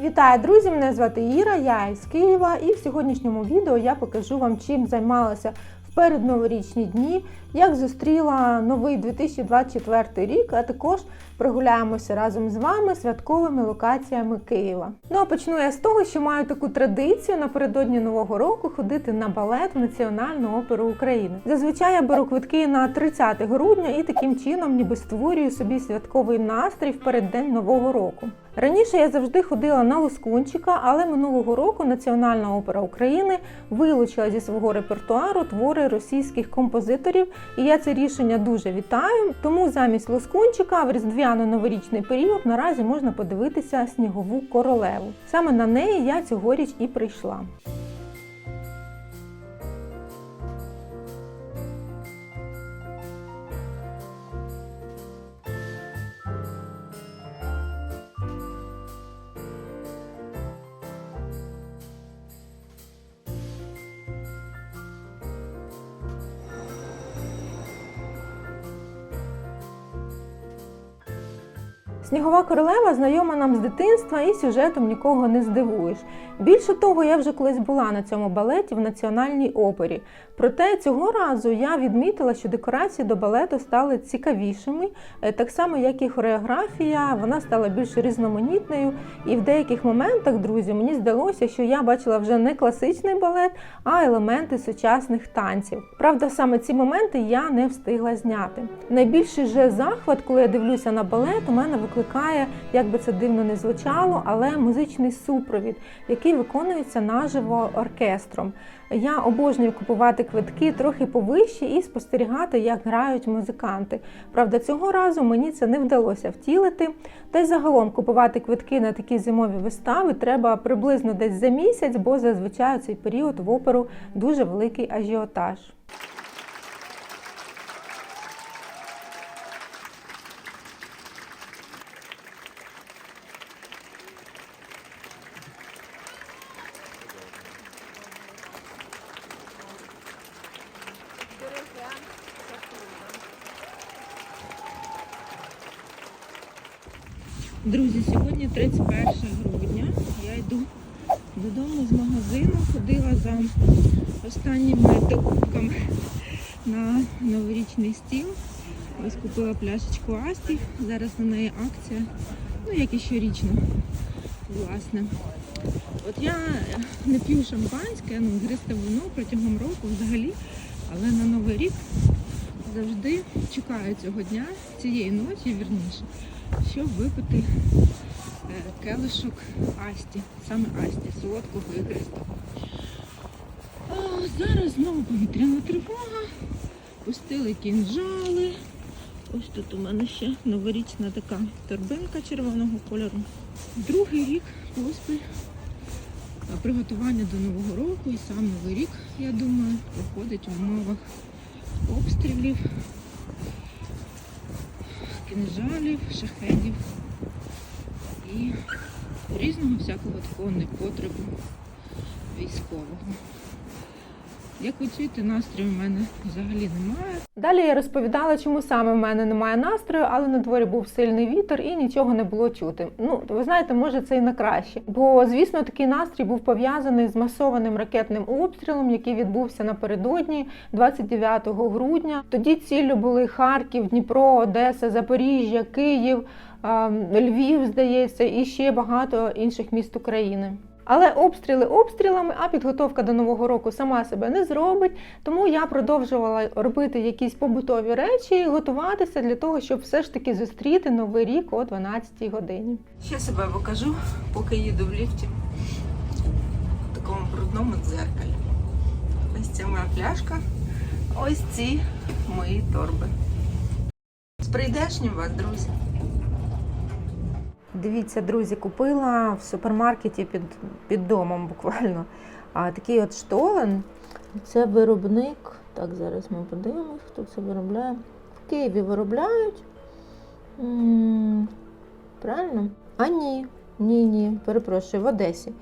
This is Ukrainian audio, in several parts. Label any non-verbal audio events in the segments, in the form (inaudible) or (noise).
Вітаю, друзі! Мене звати Іра, я із Києва, і в сьогоднішньому відео я покажу вам, чим займалася в передноворічні дні, як зустріла новий 2024 рік, а також прогуляємося разом з вами святковими локаціями Києва. Ну а почну я з того, що маю таку традицію напередодні нового року ходити на балет в Національну оперу України. Зазвичай я беру квитки на 30 грудня і таким чином ніби створюю собі святковий настрій в переддень нового року. Раніше я завжди ходила на Лоскунчика, але минулого року Національна опера України вилучила зі свого репертуару твори російських композиторів, і я це рішення дуже вітаю. Тому замість Лоскунчика в різдвяно-новорічний період наразі можна подивитися снігову королеву. Саме на неї я цьогоріч і прийшла. Снігова королева знайома нам з дитинства і сюжетом нікого не здивуєш. Більше того, я вже колись була на цьому балеті в національній опері. Проте цього разу я відмітила, що декорації до балету стали цікавішими, е, так само як і хореографія, вона стала більш різноманітною. І в деяких моментах, друзі, мені здалося, що я бачила вже не класичний балет, а елементи сучасних танців. Правда, саме ці моменти я не встигла зняти. Найбільший же захват, коли я дивлюся на балет, у мене викликає, як би це дивно не звучало, але музичний супровід, який виконується наживо оркестром. Я обожнюю купувати квитки трохи повище і спостерігати, як грають музиканти. Правда, цього разу мені це не вдалося втілити. Та й загалом купувати квитки на такі зимові вистави треба приблизно десь за місяць, бо зазвичай у цей період в оперу дуже великий ажіотаж. Друзі, сьогодні 31 грудня. Я йду додому з магазину, ходила за останніми докупками на новорічний стіл. Ось купила пляшечку Асті. Зараз на неї акція, ну як і щорічно, власне. От я не п'ю шампанське, ну гристе вино протягом року взагалі, але на Новий рік завжди чекаю цього дня, цієї ночі, вірніше, щоб випити е, келишок Асті, саме Асті, солодкого і. Зараз знову повітряна тривога, пустили кінжали. Ось тут у мене ще новорічна така торбинка червоного кольору. Другий рік поспіль приготування до Нового року і сам Новий рік, я думаю, проходить в умовах обстрілів, кінжалів, шахедів і різного всякого такого непотребу військового. Як ви чуєте, настрою в мене взагалі немає. Далі я розповідала, чому саме в мене немає настрою, але на дворі був сильний вітер і нічого не було чути. Ну, ви знаєте, може це і на краще. Бо, звісно, такий настрій був пов'язаний з масованим ракетним обстрілом, який відбувся напередодні, 29 грудня. Тоді ціллю були Харків, Дніпро, Одеса, Запоріжжя, Київ, ем, Львів, здається, і ще багато інших міст України. Але обстріли обстрілами, а підготовка до нового року сама себе не зробить. Тому я продовжувала робити якісь побутові речі, і готуватися для того, щоб все ж таки зустріти новий рік о 12-й годині. Ще себе покажу, поки їду в ліфті в такому брудному дзеркалі. Ось це моя пляшка, ось ці мої торби. З прийдешнім вас, друзі! Дивіться, друзі, купила в супермаркеті під, під домом буквально а, такий от штолен. Це виробник. Так, зараз ми подивимось, хто це виробляє. В Києві виробляють. Правильно? А ні, ні, ні, перепрошую, в Одесі.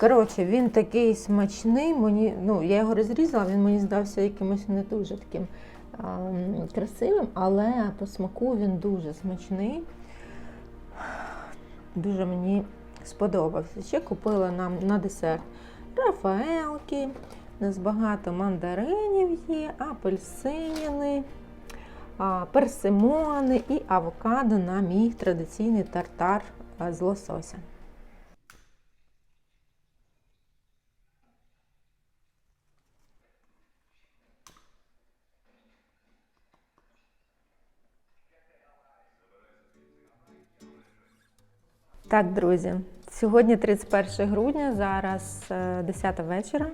Коротше, він такий смачний. Мені, ну, я його розрізала, він мені здався якимось не дуже таким а, красивим, але по смаку він дуже смачний. Дуже мені сподобався. Ще купила нам на десерт рафаелки, у нас багато мандаринів є, апельсиніни, персимони і авокадо на мій традиційний тартар з лосося. Так, друзі, сьогодні 31 грудня, зараз е, 10 вечора.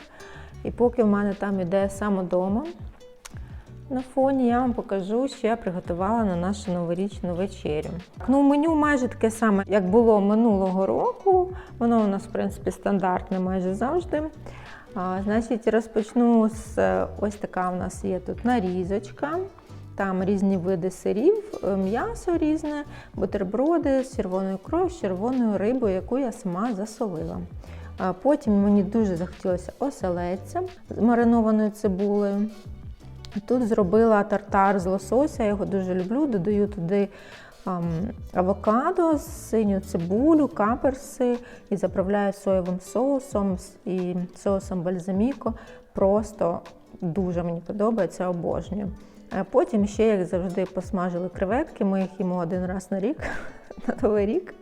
І поки в мене там іде самодома на фоні, я вам покажу, що я приготувала на нашу новорічну вечерю. Ну, меню майже таке саме, як було минулого року. Воно у нас, в принципі, стандартне майже завжди. А, значить, розпочну з е, ось така у нас є тут нарізочка. Там різні види сирів, е, м'ясо різне, бутерброди з червоною кров'ю, з червоною рибою, яку я сама засолила. Потім мені дуже захотілося оселедця з маринованою цибулею. Тут зробила тартар з лосося, я його дуже люблю. Додаю туди ам, авокадо, синю цибулю, каперси і заправляю соєвим соусом і соусом бальзаміко. Просто дуже мені подобається, обожнюю. Потім ще, як завжди, посмажили креветки. Ми їх їмо один раз на рік, (laughs) на Новий рік.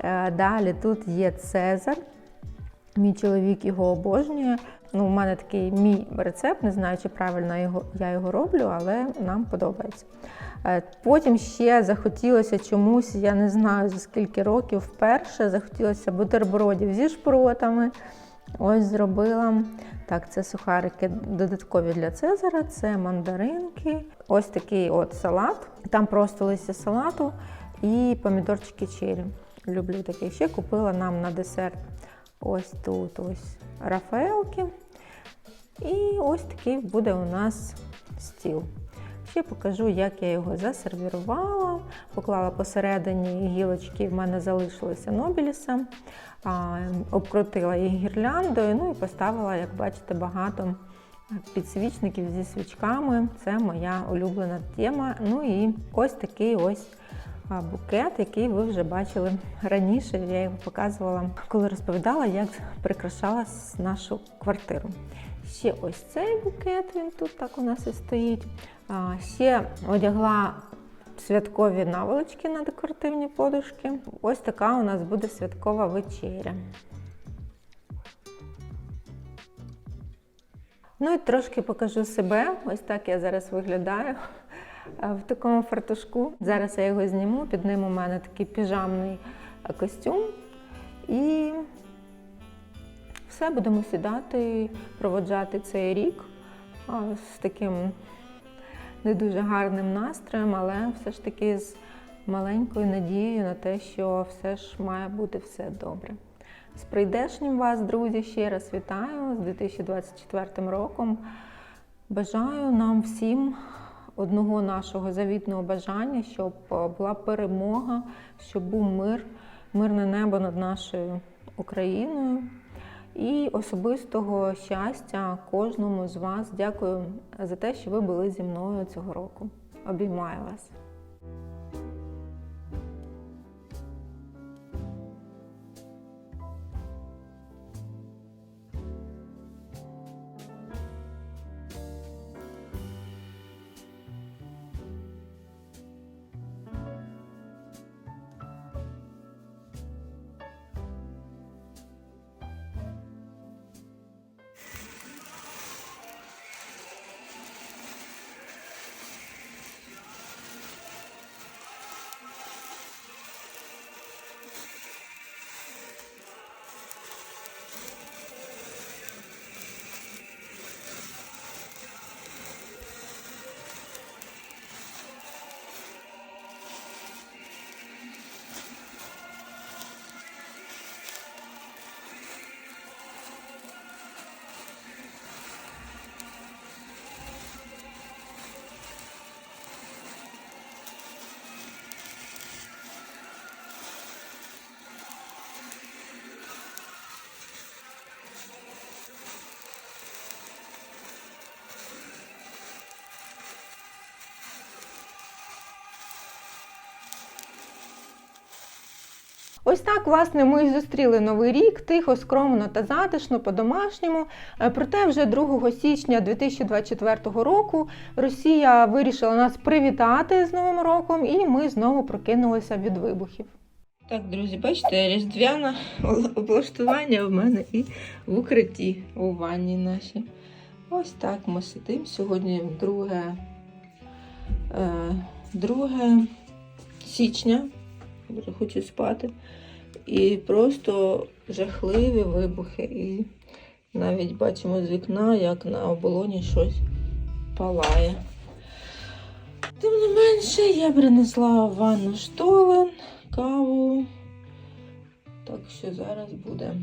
Е, Далі тут є Цезар. Мій чоловік його обожнює. Ну, у мене такий мій рецепт, не знаю, чи правильно його, я його роблю, але нам подобається. Е, Потім ще захотілося чомусь, я не знаю за скільки років, вперше захотілося бутербродів зі шпротами. Ось зробила. Так, це сухарики додаткові для Цезара, це мандаринки. Ось такий от салат. Там просто листя салату і помідорчики черрі. Люблю такий. Ще купила нам на десерт ось тут ось рафаелки. І ось такий буде у нас стіл. Ще покажу, як я його засервірувала. Поклала посередині гілочки, в мене залишилося Нобіліса, обкрутила їх гірляндою, ну і поставила, як бачите, багато підсвічників зі свічками. Це моя улюблена тема. Ну і ось такий ось букет, який ви вже бачили раніше. Я його показувала, коли розповідала, як прикрашала нашу квартиру. Ще ось цей букет, він тут так у нас і стоїть. Ще одягла святкові наволочки на декоративні подушки. Ось така у нас буде святкова вечеря. Ну і трошки покажу себе. Ось так я зараз виглядаю е, в такому фартушку. Зараз я його зніму. Під ним у мене такий піжамний костюм. І все, будемо сідати, проводжати цей рік з таким не дуже гарним настроєм, але все ж таки з маленькою надією на те, що все ж має бути все добре. З прийдешнім вас, друзі, ще раз вітаю з 2024 роком. Бажаю нам всім одного нашого завітного бажання, щоб е, була перемога, щоб був мир, мирне небо над нашою Україною. І особистого щастя кожному з вас. Дякую за те, що ви були зі мною цього року. Обіймаю вас. Ось так, власне, ми і зустріли новий рік тихо, скромно та затишно, по-домашньому. Е, Проте вже 2 січня 2024 року Росія вирішила нас привітати з Новим роком, і ми знову прокинулися від вибухів. Так, друзі, бачите, різдвяне облаштування в мене і в укритті у ванні нашій. Ось так ми сидимо. Сьогодні 2, е, 2 січня. Вже хочу спати. І просто жахливі вибухи. І навіть бачимо з вікна, як на оболоні щось палає. Тим не менше, я принесла в ванну штолен, каву. Так що зараз буде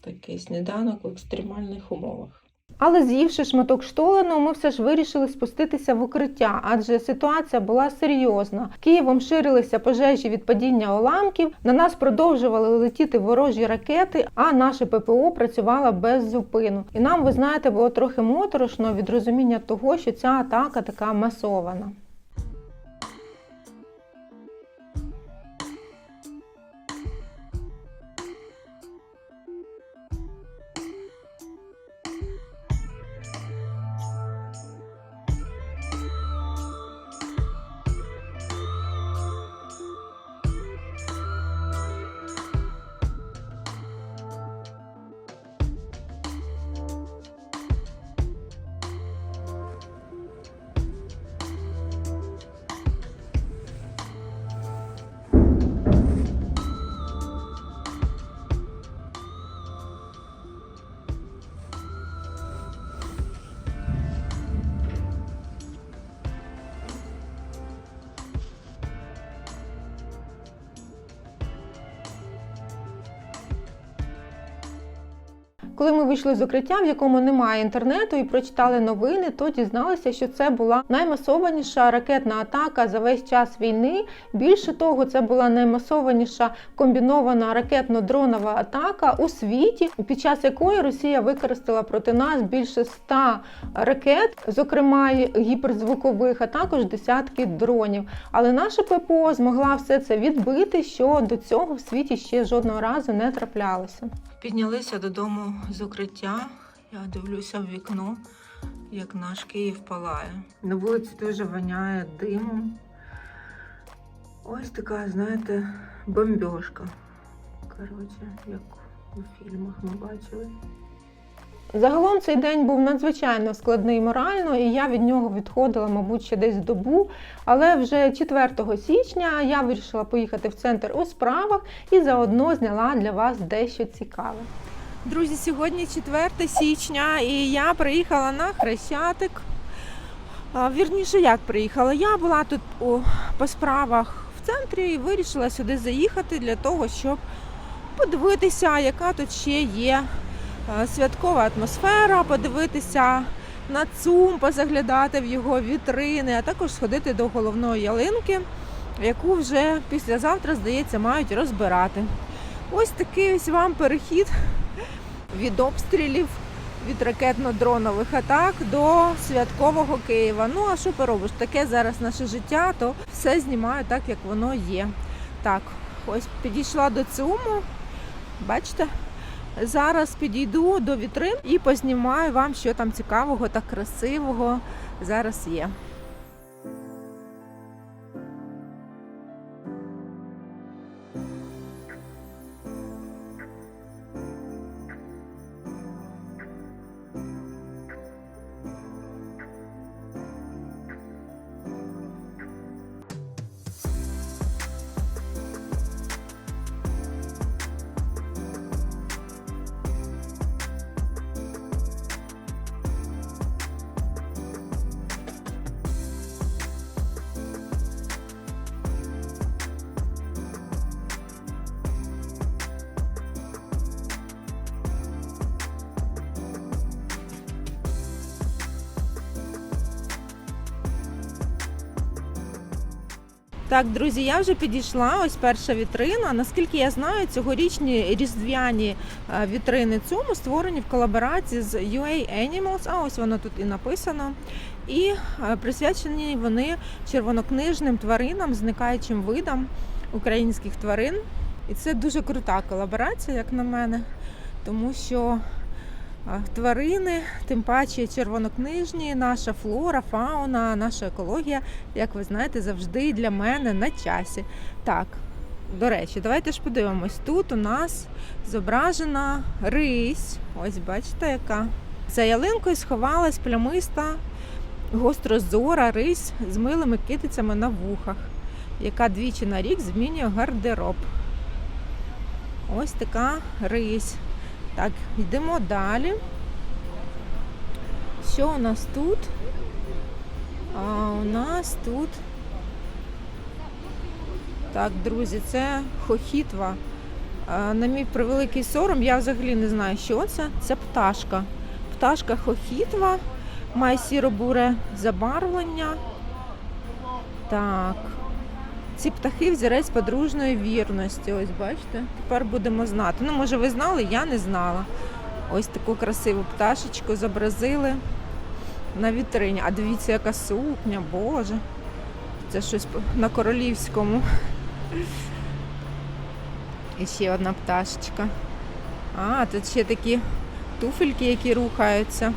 такий сніданок в екстремальних умовах. Але з'ївши шматок штолену, ми все ж вирішили спуститися в укриття, адже ситуація була серйозна. Києвом ширилися пожежі від падіння уламків. На нас продовжували летіти ворожі ракети, а наше ППО працювало без зупину. І нам, ви знаєте, було трохи моторошно від розуміння того, що ця атака така масована. Коли ми вийшли з укриття, в якому немає інтернету, і прочитали новини, то дізналися, що це була наймасованіша ракетна атака за весь час війни. Більше того, це була наймасованіша комбінована ракетно-дронова атака у світі, під час якої Росія використала проти нас більше 100 ракет, зокрема гіперзвукових, а також десятки дронів. Але наша ППО змогла все це відбити, що до цього в світі ще жодного разу не траплялося. Піднялися додому з укриття. Я дивлюся в вікно, як наш Київ палає. На вулиці дуже воняє димом. Ось така, знаєте, бомбьошка. Коротше, як у фільмах ми бачили. Загалом цей день був надзвичайно складний морально, і я від нього відходила, мабуть, ще десь добу. Але вже 4 січня я вирішила поїхати в центр у справах і заодно зняла для вас дещо цікаве. Друзі, сьогодні 4 січня, і я приїхала на Хрещатик. Вірніше, як приїхала? Я була тут по справах в центрі і вирішила сюди заїхати для того, щоб подивитися, яка тут ще є святкова атмосфера, подивитися на ЦУМ, позаглядати в його вітрини, а також сходити до головної ялинки, яку вже післязавтра, здається, мають розбирати. Ось такий ось вам перехід від обстрілів, від ракетно-дронових атак до святкового Києва. Ну а що поробиш? Таке зараз наше життя, то все знімаю так, як воно є. Так, ось підійшла до ЦУМу. Бачите? Зараз підійду до вітрин і познімаю вам, що там цікавого та красивого зараз є. Так, друзі, я вже підійшла. Ось перша вітрина. Наскільки я знаю, цьогорічні різдвяні е, вітрини ЦУМу створені в колаборації з UA Animals, а ось воно тут і написано. І е, присвячені вони червонокнижним тваринам, зникаючим видам українських тварин. І це дуже крута колаборація, як на мене, тому що тварини, тим паче червонокнижні, наша флора, фауна, наша екологія, як ви знаєте, завжди для мене на часі. Так, до речі, давайте ж подивимось. Тут у нас зображена рись. Ось бачите, яка. За ялинкою сховалась плямиста гострозора рись з милими китицями на вухах, яка двічі на рік змінює гардероб. Ось така рись. Так, йдемо далі. Що у нас тут? А у нас тут. Так, друзі, це хохітва. На мій превеликий сором, я взагалі не знаю, що це. Це пташка. Пташка хохітва, має сіро-буре забарвлення. Так. Ці птахи взірець подружної вірності. Ось бачите, тепер будемо знати. Ну, може, ви знали, я не знала. Ось таку красиву пташечку зобразили на вітрині. А дивіться, яка сукня, Боже. Це щось на королівському. І ще одна пташечка. А, тут ще такі туфельки, які рухаються.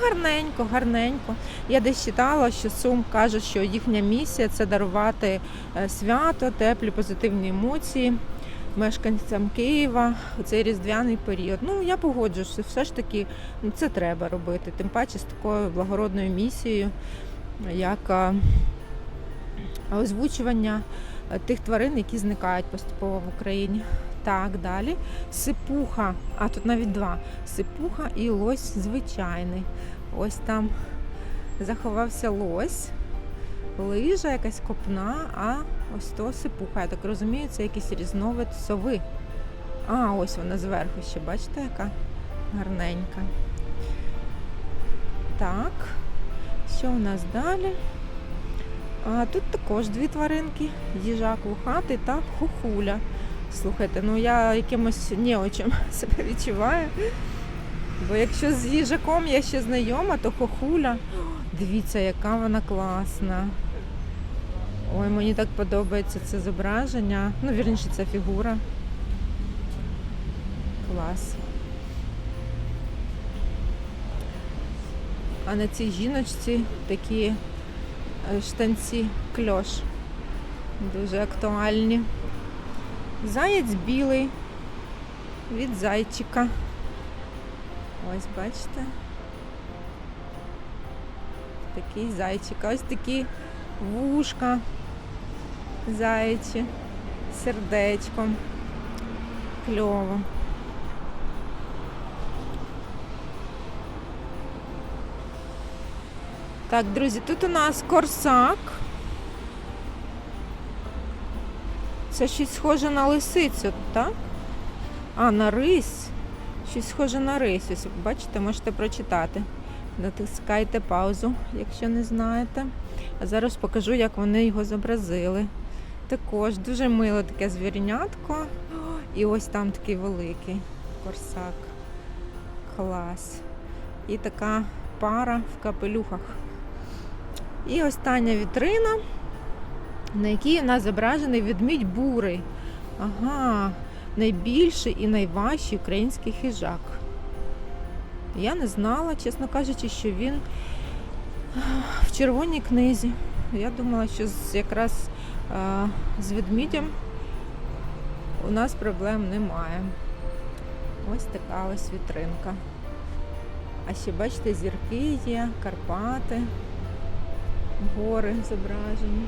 Гарненько, гарненько. Я десь читала, що Сум каже, що їхня місія це дарувати е, свято, теплі, позитивні емоції мешканцям Києва у цей різдвяний період. Ну, я погоджуюся, все ж таки ну, це треба робити. Тим паче з такою благородною місією, як е, озвучування е, тих тварин, які зникають поступово в Україні. Так, далі. Сипуха, а тут навіть два. Сипуха і лось звичайний. Ось там заховався лось, лижа, якась копна, а ось то сипуха. Я так розумію, це якийсь різновид сови. А, ось вона зверху ще, бачите, яка гарненька. Так, що у нас далі? А тут також дві тваринки: їжак вухатий та хухуля. Слухайте, ну я якимось неочем (laughs) себе відчуваю. Бо якщо з їжаком я ще знайома, то хохуля. Дивіться, яка вона класна. Ой, мені так подобається це зображення. Ну, вірніше, це фігура. Клас. А на цій жіночці такі е, штанці кльош. Дуже актуальні. Заєць білий від зайчика. Ось бачите. Такий зайчик. Ось такі вушка заячі, сердечком. Кльово. Так, друзі, тут у нас корсак. Це щось схоже на лисицю, так? А, на рись. Щось схоже на рись. Ось, бачите, можете прочитати. Натискайте паузу, якщо не знаєте. А зараз покажу, як вони його зобразили. Також дуже миле таке звірнятко. І ось там такий великий корсак. Клас. І така пара в капелюхах. І остання вітрина на якій у нас зображений ведмідь бурий. Ага, найбільший і найважчий український хижак. Я не знала, чесно кажучи, що він в червоній книзі. Я думала, що якраз з ведмідем у нас проблем немає. Ось така ось вітринка. А ще, бачите, зірки є, Карпати, гори зображені.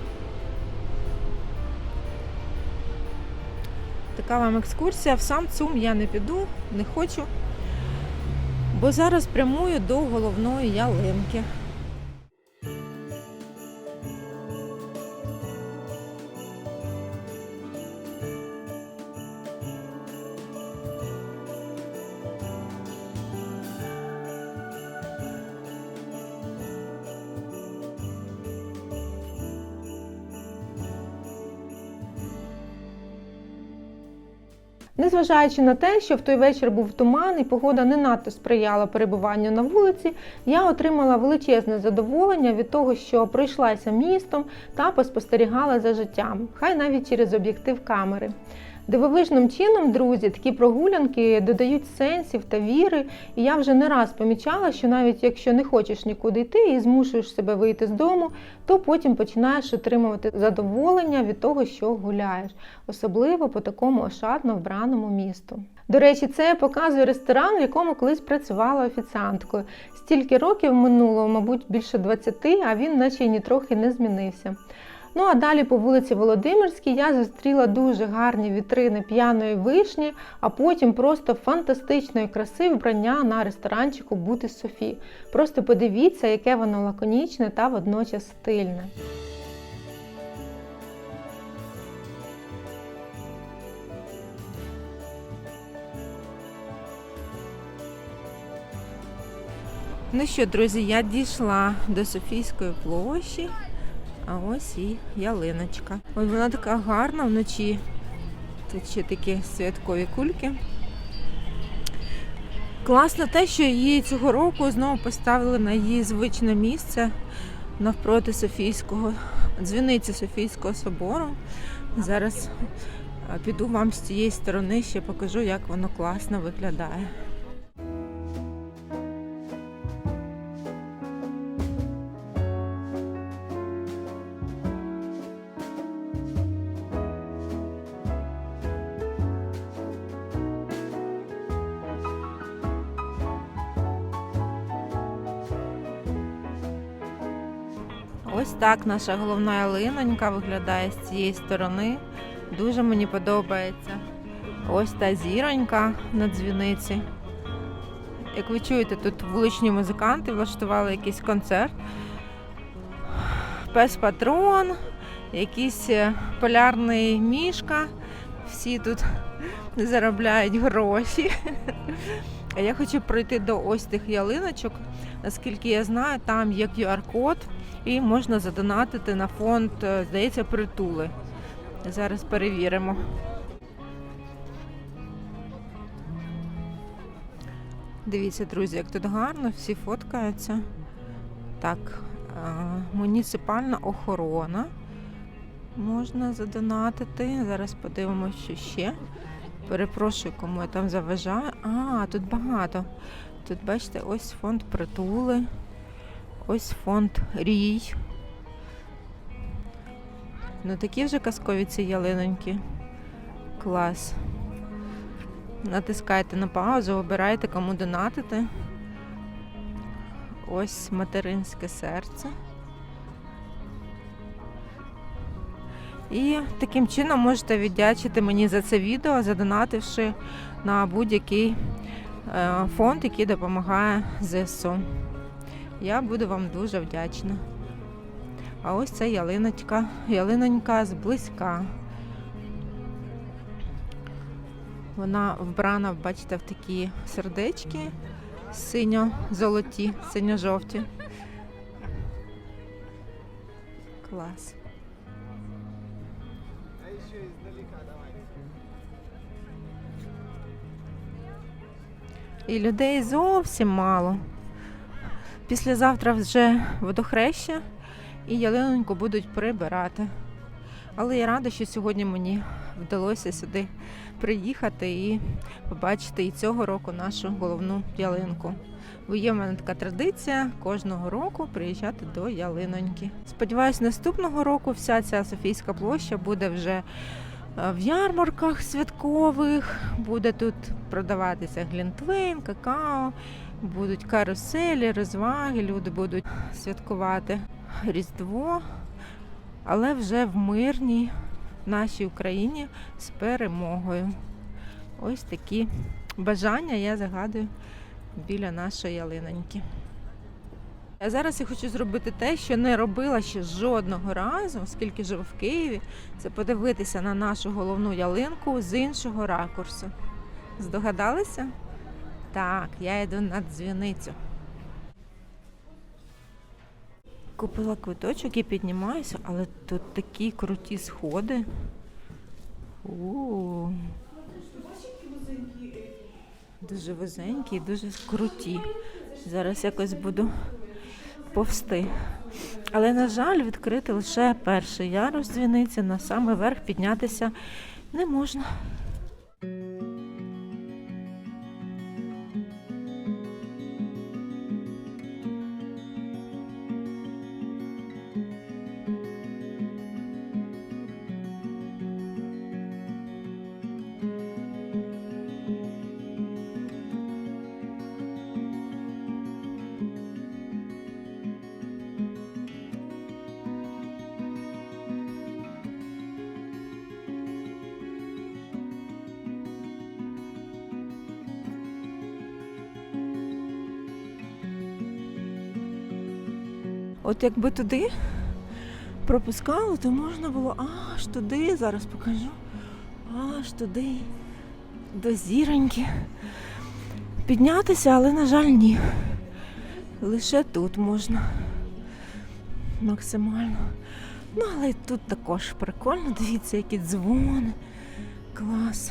Така вам екскурсія. В сам ЦУМ я не піду, не хочу, бо зараз прямую до головної ялинки. Незважаючи на те, що в той вечір був туман і погода не надто сприяла перебуванню на вулиці, я отримала величезне задоволення від того, що пройшлася містом та поспостерігала за життям, хай навіть через об'єктив камери. Дивовижним чином, друзі, такі прогулянки додають сенсів та віри, і я вже не раз помічала, що навіть якщо не хочеш нікуди йти і змушуєш себе вийти з дому, то потім починаєш отримувати задоволення від того, що гуляєш, особливо по такому ошатно вбраному місту. До речі, це показує ресторан, в якому колись працювала офіціанткою. Стільки років минуло, мабуть, більше 20, а він наче й нітрохи не змінився. Ну а далі по вулиці Володимирській я зустріла дуже гарні вітрини п'яної вишні, а потім просто фантастичної краси вбрання на ресторанчику Бути Софі. Просто подивіться, яке воно лаконічне та водночас стильне. Ну що, друзі, я дійшла до Софійської площі. А ось і ялиночка. Ой, вона така гарна вночі. Тут ще такі святкові кульки. Класно те, що її цього року знову поставили на її звичне місце навпроти Софійського, дзвіниці Софійського собору. Зараз піду вам з цієї сторони ще покажу, як воно класно виглядає. Так наша головна ялинонька виглядає з цієї сторони. Дуже мені подобається. Ось та зіронька на дзвіниці. Як ви чуєте, тут вуличні музиканти влаштували якийсь концерт. Пес патрон, якийсь е, полярний мішка. Всі тут заробляють гроші. (laughs) А я хочу пройти до ось тих ялиночок. Наскільки я знаю, там є QR-код і можна задонатити на фонд, е, здається, притули. Зараз перевіримо. Дивіться, друзі, як тут гарно, всі фоткаються. Так, е, муніципальна охорона. Можна задонатити. Зараз подивимося, що ще. Перепрошую, кому я там заважаю. А, тут багато. Тут, бачите, ось фонд притули. Ось фонд Рій. Ну такі вже казкові ці ялиноньки. Клас. Натискайте на паузу, обирайте, кому донатити. Ось материнське серце. І таким чином можете віддячити мені за це відео, задонативши на будь-який е, фонд, який допомагає ЗСУ. Я буду вам дуже вдячна. А ось це ялиночка, ялинонька зблизька. Вона вбрана, бачите, в такі сердечки синьо-золоті, синьо-жовті. Клас. І людей зовсім мало. Післязавтра вже водохреща і ялиноньку будуть прибирати. Але я рада, що сьогодні мені вдалося сюди приїхати і побачити і цього року нашу головну ялинку. Бо є в мене така традиція кожного року приїжджати до ялиноньки. Сподіваюсь, наступного року вся ця Софійська площа буде вже е, в ярмарках святкових, буде тут продаватися глінтвейн, какао, будуть каруселі, розваги, люди будуть святкувати Різдво, але вже в мирній нашій Україні з перемогою. Ось такі бажання я загадую біля нашої ялиноньки. А зараз я хочу зробити те, що не робила ще жодного разу, оскільки живу в Києві, це подивитися на нашу головну ялинку з іншого ракурсу. Здогадалися? Так, я йду на дзвіницю. Купила квиточок і піднімаюся, але тут такі круті сходи. У. Дуже вузенькі і дуже круті. Зараз якось буду повсти. Але, на жаль, відкрити лише перший ярус дзвіниці, на самий верх піднятися не можна. От якби туди пропускали, то можна було аж туди, зараз покажу, аж туди, до зіроньки. Піднятися, але, на жаль, ні. Лише тут можна. Максимально. Ну, але тут також прикольно. Дивіться, які дзвони. Клас.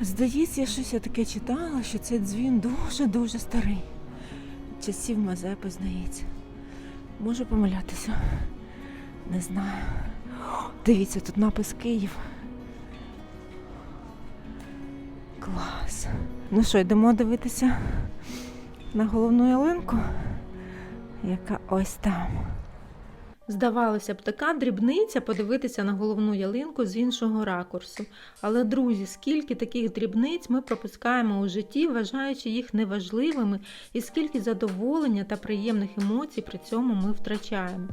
Здається, щось я таке читала, що цей дзвін дуже-дуже старий. Часів Мазепи, здається. Можу помилятися. Не знаю. Дивіться, тут напис Київ. Клас. Ну що, йдемо дивитися на головну ялинку, яка ось там. Здавалося б, така дрібниця подивитися на головну ялинку з іншого ракурсу. Але, друзі, скільки таких дрібниць ми пропускаємо у житті, вважаючи їх неважливими, і скільки задоволення та приємних емоцій при цьому ми втрачаємо.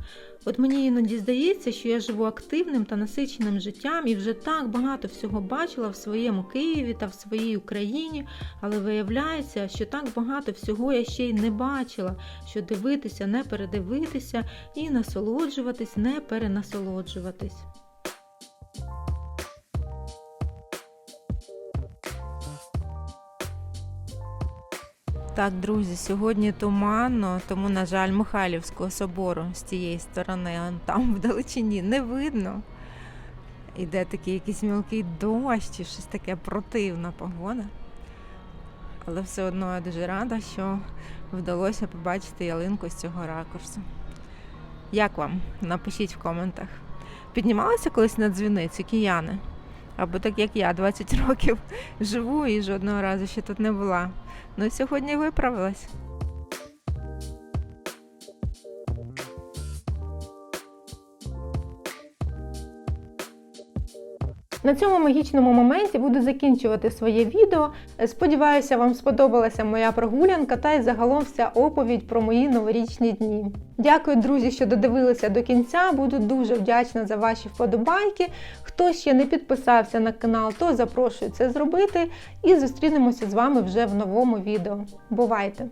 От мені іноді здається, що я живу активним та насиченим життям і вже так багато всього бачила в своєму Києві та в своїй Україні, але виявляється, що так багато всього я ще й не бачила, що дивитися, не передивитися і насолоджуватись, не перенасолоджуватись. Так, друзі, сьогодні туманно, тому, на жаль, Михайлівського собору з тієї сторони, он там вдалечині, не видно. Іде такий якийсь мілкий дощ, чи щось таке противна погода. Але все одно я дуже рада, що вдалося побачити ялинку з цього ракурсу. Як вам? Напишіть в коментах. Піднімалися колись на дзвіницю кияни? Або так як я 20 (laughs) років живу і жодного разу ще тут не була. Ну сьогодні виправилась. На цьому магічному моменті буду закінчувати своє відео. Сподіваюся, вам сподобалася моя прогулянка та й загалом вся оповідь про мої новорічні дні. Дякую, друзі, що додивилися до кінця. Буду дуже вдячна за ваші вподобайки. Хто ще не підписався на канал, то запрошую це зробити. І зустрінемося з вами вже в новому відео. Бувайте!